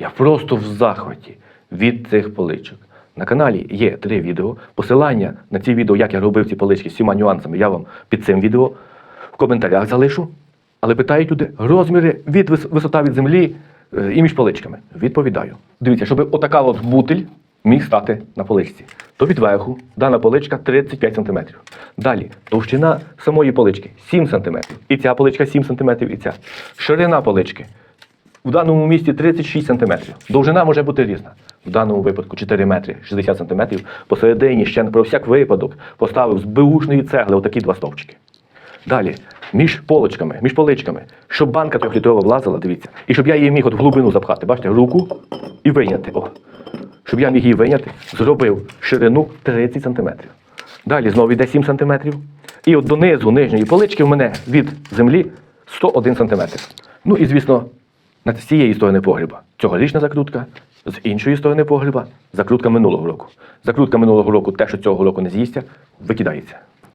Я просто в захваті від цих поличок. На каналі є три відео. Посилання на ці відео, як я робив ці полички з всіма нюансами, я вам під цим відео в коментарях залишу. Але питають люди розміри від вис- висота від землі е, і між поличками. Відповідаю. Дивіться, щоб отака от бутиль міг стати на поличці. То від верху дана поличка 35 см. Далі товщина самої полички 7 см. І ця поличка 7 см, і ця. Ширина полички в даному місці 36 см. Довжина може бути різна. В даному випадку 4 метри 60 см. Посередині ще про всяк випадок поставив з беушної цегли отакі два стовпчики. Далі, між полочками, між поличками, щоб банка трьохлітрова влазила, дивіться, і щоб я її міг от в глибину запхати, бачите, руку і вийняти. О. Щоб я міг її вийняти, зробив ширину 30 см. Далі знову йде 7 см. І от донизу нижньої полички в мене від землі 101 см. Ну і звісно, на цієї сторони погріба цьогорічна закрутка, з іншої сторони погріба закрутка минулого року. Закрутка минулого року, те, що цього року не з'їсться, викидається.